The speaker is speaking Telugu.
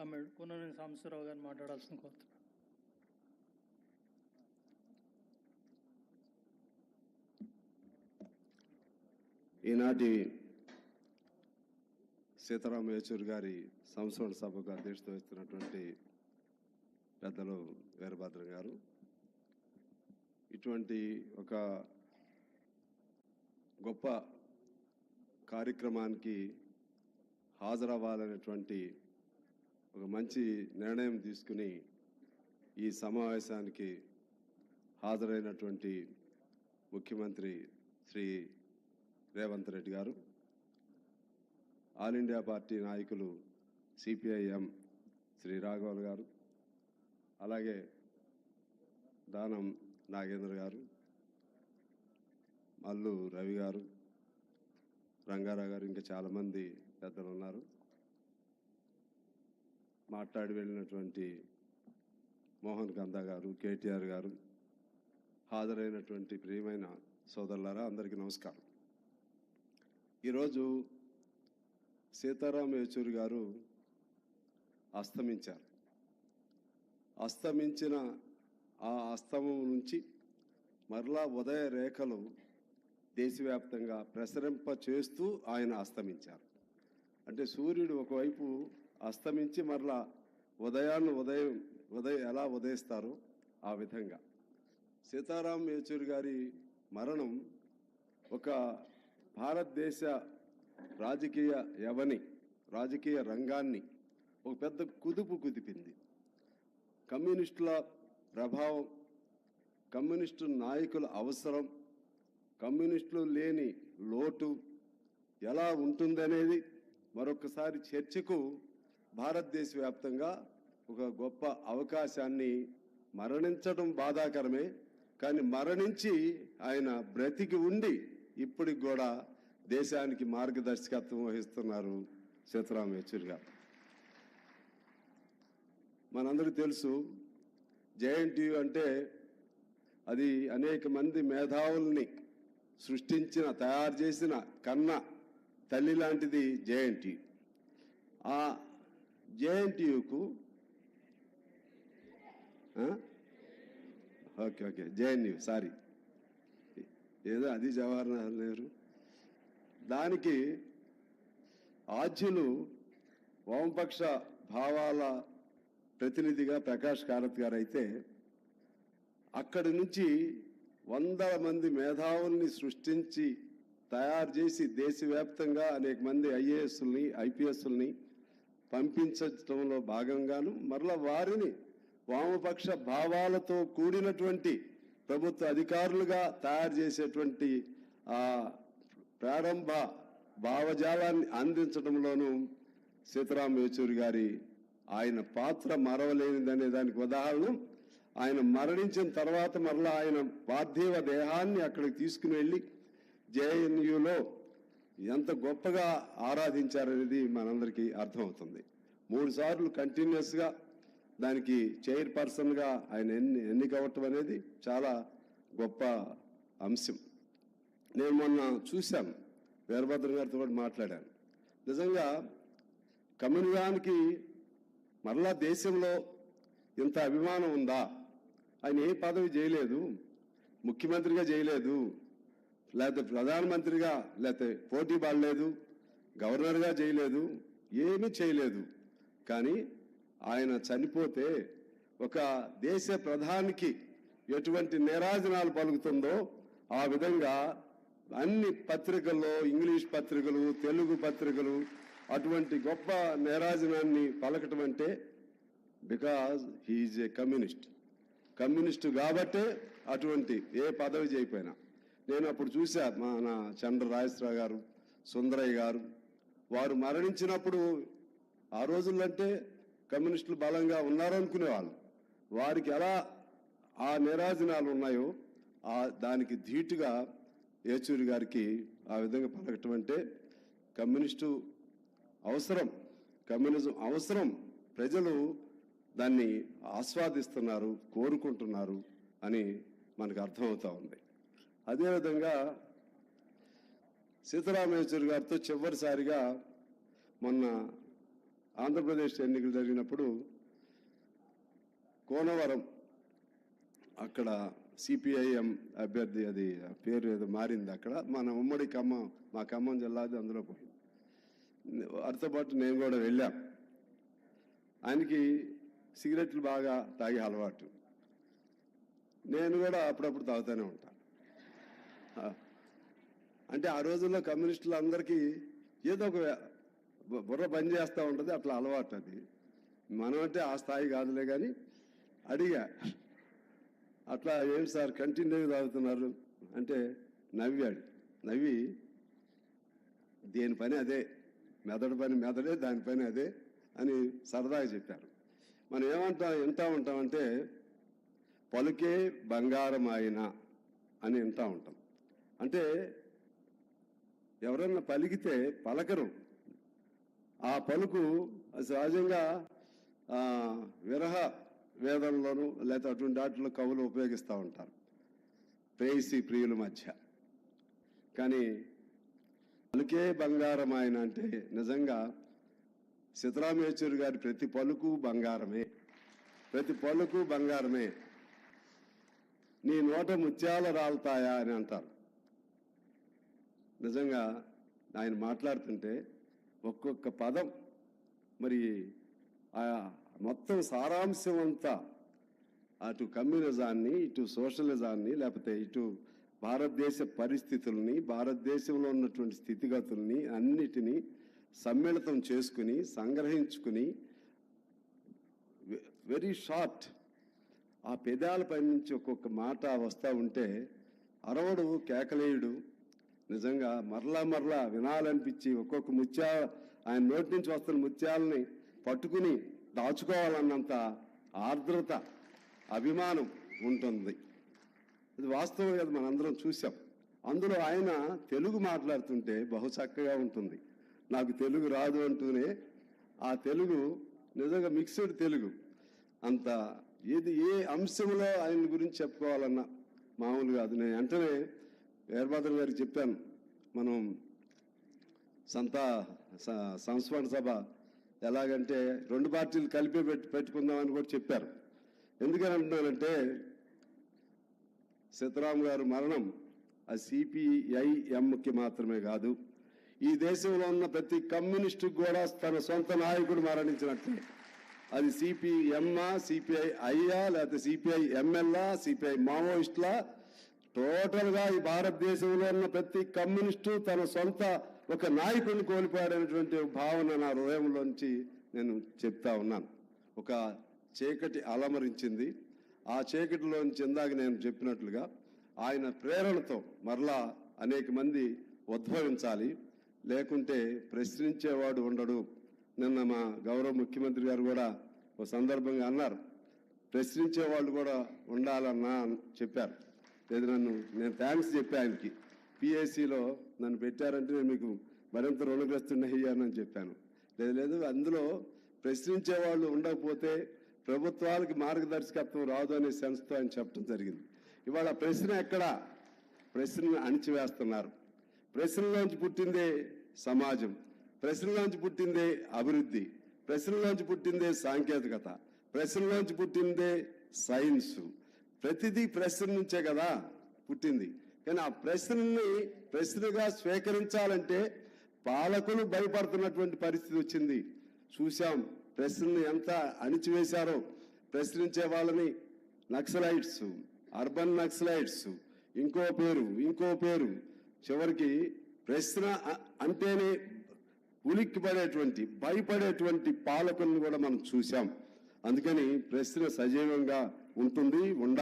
కామెంట్ కూననేని సాంబశివరావు గారిని మాట్లాడాల్సిన కోరుతున్నాను ఈనాటి సీతారాం యేచూరి గారి సంస్మరణ సభకు అధ్యక్షత వహిస్తున్నటువంటి పెద్దలు వీరభద్ర గారు. ఇటువంటి ఒక గొప్ప కార్యక్రమానికి హాజరవ్వాలనేటువంటి ఒక మంచి నిర్ణయం తీసుకుని ఈ సమావేశానికి హాజరైనటువంటి ముఖ్యమంత్రి Shri Revanth Reddy garu all India party నాయకులు సిపిఐఎం శ్రీ రాఘవన్ గారు అలాగే దానం నాగేంద్ర గారు మల్లు రవి గారు రంగారావు గారు ఇంకా చాలామంది పెద్దలు ఉన్నారు. మాట్లాడి వెళ్ళినటువంటి మోహన్ కందా గారు కేటీఆర్ గారు హాజరైనటువంటి ప్రియమైన సోదరులారా అందరికీ నమస్కారం. ఈరోజు సీతారాం యేచూరి గారు అస్తమించారు. అస్తమించిన ఆ అస్తమం నుంచి మరలా ఉదయ రేఖలు దేశవ్యాప్తంగా ప్రసరింప చేస్తూ ఆయన అస్తమించారు. అంటే సూర్యుడు ఒకవైపు అస్తమించి మరలా ఉదయాన్ని ఉదయం ఉదయం ఎలా ఉదయిస్తారో? ఆ విధంగా. సీతారాం యేచూరి గారి మరణం ఒక భారతదేశ రాజకీయ యవని రాజకీయ రంగాన్ని ఒక పెద్ద కుదుపు కుదిపింది. కమ్యూనిస్టుల ప్రభావం కమ్యూనిస్టు నాయకుల అవసరం కమ్యూనిస్టులు లేని లోటు ఎలా ఉంటుందనేది మరొకసారి చర్చకు భారతదేశ వ్యాప్తంగా ఒక గొప్ప అవకాశాన్ని మరణించడం బాధాకరమే. కానీ మరణించి ఆయన బ్రతికి ఉండి ఇప్పటికి కూడా దేశానికి మార్గదర్శకత్వం వహిస్తున్నారు సీతారాం యేచూరి గారు. మనందరికీ తెలుసు జేఎన్టీయు అంటే అది అనేక మంది మేధావుల్ని సృష్టించిన తయారు చేసిన కన్న తల్లి లాంటిది జేఎన్టీ ఆ జేఎన్టీయుకు? Okay okay. JNU sorry. ఏదో అది జవహర్లాల్ నెహ్రూ దానికి ఆద్యులు వామపక్ష భావాల ప్రతినిధిగా ప్రకాష్ కారత్ గారు అయితే అక్కడి నుంచి వందల మంది మేధావుల్ని సృష్టించి తయారు చేసి దేశవ్యాప్తంగా అనేక మంది ఐఏఎస్ని ఐపీఎస్ని పంపించడంలో భాగంగాను మరలా వారిని వామపక్ష భావాలతో కూడినటువంటి ప్రభుత్వ అధికారులుగా తయారు చేసేటువంటి ఆ ప్రారంభ భావజాలాన్ని అందించడంలోనూ సీతారాం యేచూరి గారి ఆయన పాత్ర మరవలేనిదనే దానికి ఉదాహరణ. ఆయన మరణించిన తర్వాత మరలా ఆయన పార్థివ దేహాన్ని అక్కడికి తీసుకుని వెళ్ళి జేఎన్యులో ఎంత గొప్పగా ఆరాధించారనేది మనందరికీ అర్థమవుతుంది. మూడు సార్లు కంటిన్యూస్గా దానికి చైర్ పర్సన్గా ఆయన ఎన్ని ఎన్నికవటం అనేది చాలా గొప్ప అంశం. నేను మొన్న చూశాను వీరభద్రం గారితో కూడా మాట్లాడాను. నిజంగా కమ్యూనిజానికి మరలా దేశంలో ఇంత అభిమానం ఉందా? ఆయన ఏ పదవి చేయలేదు ముఖ్యమంత్రిగా చేయలేదు లేకపోతే ప్రధానమంత్రిగా లేకపోతే పోటీ పడలేదు గవర్నర్గా చేయలేదు ఏమీ చేయలేదు. కానీ ఆయన చనిపోతే ఒక దేశ ప్రధానికి ఎటువంటి నిరాజనాలు పలుకుతుందో ఆ విధంగా అన్ని పత్రికల్లో ఇంగ్లీష్ పత్రికలు తెలుగు పత్రికలు అటువంటి గొప్ప నేరాజనాన్ని పలకటం అంటే because he is a communist. Communist కాబట్టే అటువంటి ఏ పదవి చేయకపోయినా. నేను అప్పుడు చూసా మన చంద్ర రాజేశ్వరరావు గారు సుందరయ్య గారు. వారు మరణించినప్పుడు ఆ రోజులంటే కమ్యూనిస్టులు బలంగా ఉన్నారు అనుకునేవాళ్ళు వారికి ఎలా ఆ నిరాజనాలు ఉన్నాయో ఆ దానికి ధీటుగా ఏచూరి గారికి ఆ విధంగా పలకటం అంటే కమ్యూనిస్టు అవసరం కమ్యూనిజం అవసరం. ప్రజలు దాన్ని ఆస్వాదిస్తున్నారు కోరుకుంటున్నారు అని మనకు అర్థమవుతా ఉంది. అదేవిధంగా సీతారామేశ్వరి గారితో చివరిసారిగా మొన్న ఆంధ్రప్రదేశ్ ఎన్నికలు జరిగినప్పుడు కోనవరం అక్కడ సిపిఐఎం అభ్యర్థి అది పేరు ఏదో మారింది అక్కడ. మన ఉమ్మడి ఖమ్మం మా ఖమ్మం జిల్లాది అందులో పోయింది వారితో పాటు నేను కూడా వెళ్ళాం. ఆయనకి సిగరెట్లు బాగా తాగే అలవాటు. నేను కూడా అప్పుడప్పుడు తాగుతూనే ఉంటాను అంటే ఆ రోజుల్లో కమ్యూనిస్టులు అందరికీ ఏదో ఒక బుర్ర పని చేస్తూ ఉంటుంది అట్లా అలవాటు అది. మనం అంటే ఆ స్థాయి కాదులే కానీ అడిగా అట్లా ఏంటి సార్ కంటిన్యూ తాగుతున్నారు అంటే నవ్వాడు. నవ్వి దేని పని అదే మెదడు పని మెదడే దాని పని అదే అని సరదాగా చెప్పారు. మనం ఏమంటాం వింటా ఉంటామంటే పలుకే బంగారం ఆయన అని వింటా ఉంటాం. అంటే ఎవరన్నా పలికితే పలకరు. ఆ పలుకు సహజంగా విరహ వేదంలోను లేకపోతే అటువంటి వాటిలో కవులు ఉపయోగిస్తూ ఉంటారు. ప్రేయసి ప్రియుల మధ్య. కానీ పలుకే బంగారం ఆయన అంటే నిజంగా సిద్ధరామేశ్వరి గారి ప్రతి పలుకు బంగారమే. ప్రతి పలుకు బంగారమే. నీ నోట ముత్యాలు రాలుతాయా అని అంటారు. నిజంగా ఆయన మాట్లాడుతుంటే ఒక్కొక్క పదం మరి ఆ మొత్తం సారాంశం అంతా అటు కమ్యూనిజాన్ని ఇటు సోషలిజాన్ని లేకపోతే ఇటు భారతదేశ పరిస్థితుల్ని భారతదేశంలో ఉన్నటువంటి స్థితిగతుల్ని అన్నిటినీ సమ్మిళితం చేసుకుని సంగ్రహించుకుని వెరీ షార్ట్ ఆ పెదాలపై నుంచి ఒక్కొక్క మాట వస్తూ ఉంటే అరవడు కేకలేయుడు నిజంగా మరలా మరలా వినాలనిపించి ఒక్కొక్క ముత్యా ఆయన నోటి నుంచి వస్తున్న ముత్యాలని పట్టుకుని దాచుకోవాలన్నంత ఆర్ద్రత అభిమానం ఉంటుంది. ఇది వాస్తవం కదా మనందరం చూసాం అందులో ఆయన తెలుగు మాట్లాడుతుంటే బహు చక్కగా ఉంటుంది. నాకు తెలుగు రాదు అంటూనే ఆ తెలుగు నిజంగా మిక్స్డ్ తెలుగు. అంత ఏది ఏ అంశంలో ఆయన గురించి చెప్పుకోవాలన్నా మామూలుగా అది నేను వెంటనే వీరభద్ర గారికి చెప్పాను. మనం సంత సంస్మరణ సభ ఎలాగంటే రెండు పార్టీలు కలిపి పెట్టి పెట్టుకుందామని కూడా చెప్పారు. ఎందుకని అంటున్నానంటే సీతారాం గారు మరణం ఆ సిపిఐఎంకి మాత్రమే కాదు ఈ దేశంలో ఉన్న ప్రతి కమ్యూనిస్టు కూడా తన సొంత నాయకుడు మరణించినట్లే అది సిపిఎంఆ సిపిఐ ఐయా లేకపోతే సిపిఐ ఎంఎల్ఆ సిపిఐ మావోయిస్టులా టోటల్గా ఈ భారతదేశంలో ఉన్న ప్రతి కమ్యూనిస్టు తన సొంత ఒక నాయకుడిని కోల్పోయాడనేటువంటి భావన నా హృదయంలోంచి నేను చెప్తా ఉన్నాను. ఒక చీకటి అలమరించింది. ఆ చీకటిలోంచి ఇందాక నేను చెప్పినట్లుగా ఆయన ప్రేరణతో మరలా అనేక మంది ఉద్భవించాలి. లేకుంటే ప్రశ్నించేవాడు ఉండడు. నిన్న మా గౌరవ ముఖ్యమంత్రి గారు కూడా ఒక సందర్భంగా అన్నారు. ప్రశ్నించే వాళ్ళు కూడా ఉండాలన్నా చెప్పారు. లేదు నన్ను నేను థ్యాంక్స్ చెప్పా ఆయనకి. పిఎస్సిలో నన్ను పెట్టారంటే నేను మీకు మరింత రుణగ్రస్తున్నాయని చెప్పాను. లేదు లేదు అందులో ప్రశ్నించే వాళ్ళు ఉండకపోతే ప్రభుత్వాలకి మార్గదర్శకత్వం రాదు అనే సెన్స్తో ఆయన చెప్పడం జరిగింది. ఇవాళ ప్రశ్న ఎక్కడా? ప్రశ్నను అణిచివేస్తున్నారు. ప్రశ్నలోంచి పుట్టిందే సమాజం. ప్రశ్నలోంచి పుట్టిందే అభివృద్ధి. ప్రశ్నలోంచి పుట్టిందే సాంకేతికత. ప్రశ్నలోంచి పుట్టిందే సైన్సు. ప్రతిదీ ప్రశ్న నుంచే కదా పుట్టింది. కానీ ఆ ప్రశ్నని ప్రశ్నగా స్వీకరించాలంటే పాలకులు భయపడుతున్నటువంటి పరిస్థితి వచ్చింది. చూశాం ప్రశ్నని ఎంత అణిచివేశారో. ప్రశ్నించే వాళ్ళని నక్సలైట్స్ అర్బన్ నక్సలైట్స్ ఇంకో పేరు ఇంకో పేరు. చివరికి ప్రశ్న అంటేనే ఉలిక్కి పడేటువంటి భయపడేటువంటి పాలకులను కూడా మనం చూశాం. అందుకని ప్రశ్న సజీవంగా ఉంటుంది ఉండాలి